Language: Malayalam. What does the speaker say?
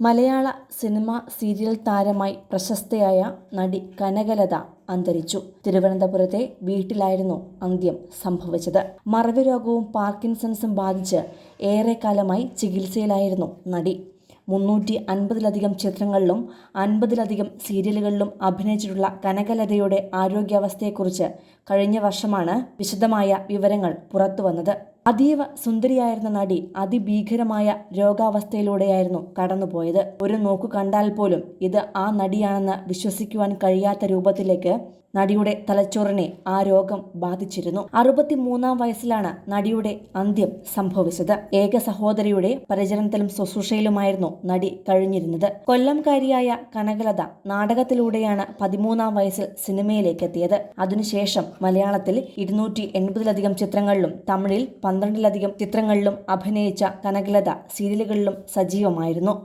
മലയാള സിനിമ സീരിയൽ താരമായി പ്രശസ്തയായ നടി കനകലത അന്തരിച്ചു. തിരുവനന്തപുരത്തെ വീട്ടിലായിരുന്നു അന്ത്യം സംഭവിച്ചത്. മറവി രോഗവും പാർക്കിൻസൺസും ബാധിച്ച് ഏറെക്കാലമായി ചികിത്സയിലായിരുന്നു നടി. മുന്നൂറ്റി അൻപതിലധികം ചിത്രങ്ങളിലും അൻപതിലധികം സീരിയലുകളിലും അഭിനയിച്ചിട്ടുള്ള കനകലതയുടെ ആരോഗ്യാവസ്ഥയെക്കുറിച്ച് കഴിഞ്ഞ വർഷമാണ് വിശദമായ വിവരങ്ങൾ പുറത്തുവന്നത്. അതീവ സുന്ദരിയായിരുന്ന നടി അതിഭീകരമായ രോഗാവസ്ഥയിലൂടെയായിരുന്നു കടന്നുപോയത്. ഒരു നോക്കു കണ്ടാൽ പോലും ഇത് ആ നടിയാണെന്ന് വിശ്വസിക്കുവാൻ കഴിയാത്ത രൂപത്തിലേക്ക് നടിയുടെ തലച്ചോറിനെ ആ രോഗം ബാധിച്ചിരുന്നു. അറുപത്തിമൂന്നാം വയസ്സിലാണ് നടിയുടെ അന്ത്യം സംഭവിച്ചത്. ഏക സഹോദരിയുടെ പരിചരണത്തിലും ശുശ്രൂഷയിലുമായിരുന്നു നടി കഴിഞ്ഞിരുന്നത്. കൊല്ലംകാരിയായ കനകലത നാടകത്തിലൂടെയാണ് പതിമൂന്നാം വയസ്സിൽ സിനിമയിലേക്ക് എത്തിയത് അതിനുശേഷം മലയാളത്തിൽ ഇരുന്നൂറ്റി എൺപതിലധികം ചിത്രങ്ങളിലും തമിഴിൽ പന്ത്രണ്ടിലധികം ചിത്രങ്ങളിലും അഭിനയിച്ച കനകലത സീരിയലുകളിലും സജീവമായിരുന്നു.